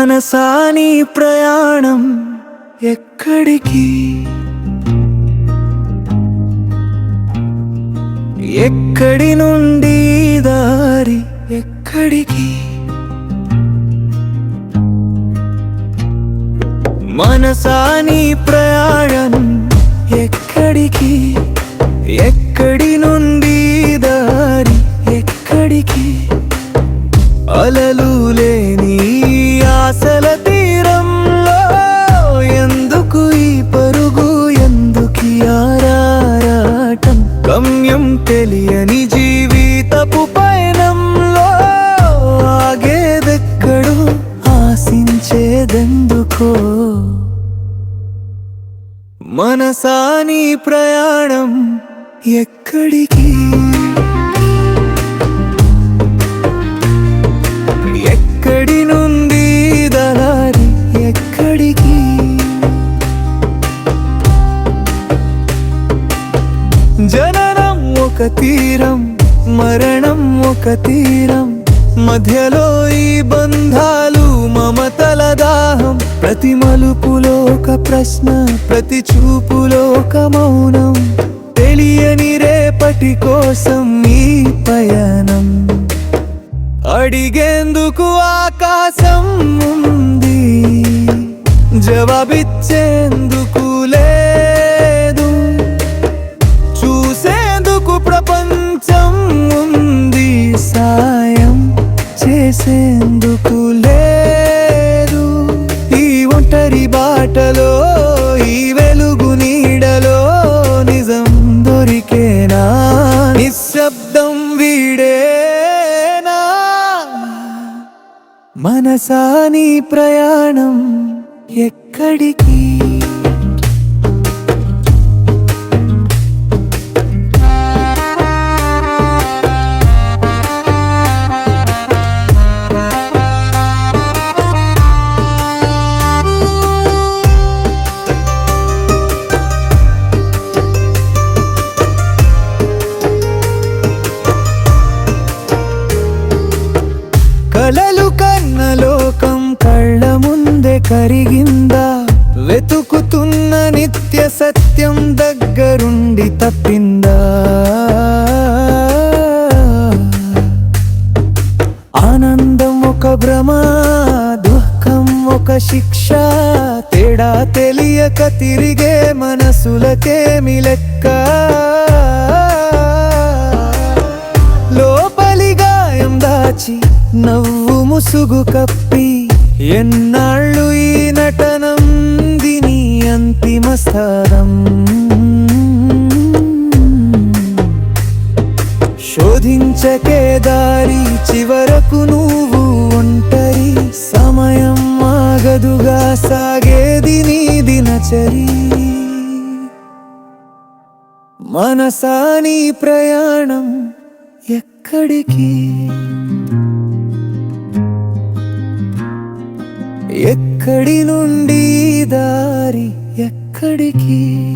మనసాని ప్రయాణం ఎక్కడికి? ఎక్కడి నుండి దారి ఎక్కడికి? మనసాని ప్రయాణం ఎక్కడికి? ఎక్కడి నుండి దారి ఎక్కడికి? అలలు తెలియని జీవితపు పయనంలో ఆగేదెక్కడు ఆశించేదెందుకో. మనసాని ప్రయాణం ఎక్కడికి? ఒక తీరం మరణం ఒక తీరం. మధ్యలో ఈ బంధాలు మమతల దాహం. ప్రతి మలుపులో ఒక ప్రశ్న ప్రతి చూపులో ఒక మౌనం. తెలియని రేపటి కోసం ఈ పయనం. అడిగేందుకు ఆకాశం ఉంది. జవాబిచ్చేందుకు చేసేందుకు లేదు. ఈ ఒంటరి బాటలో ఈ వెలుగు నీడలో నిజం దొరికేనా? నిశ్శబ్దం వీడేనా? మనసాని ప్రయాణం ఎక్కడికి? కలలు కన్న లోకం కళ్ళ ముందే కరిగిందా. వెతుకుతున్న నిత్య సత్యం దగ్గరుండి తప్పిందా. ఆనందం ఒక భ్రమ దుఃఖం ఒక శిక్ష. తేడా తెలియక తిరిగే మనసులకేమి లెక్క? ముసుగు కప్పి ఎన్నాళ్ళు ఈ నటనం దిని అంతిమ స్థానం. శోధించకే దారి చివరకు నువ్వు ఒంటరి. సమయం ఆగదుగా సాగేది నీ దినచరి. మనసాని ప్రయాణం ఎక్కడికి? ఎక్కడి నుండి దారి ఎక్కడికి?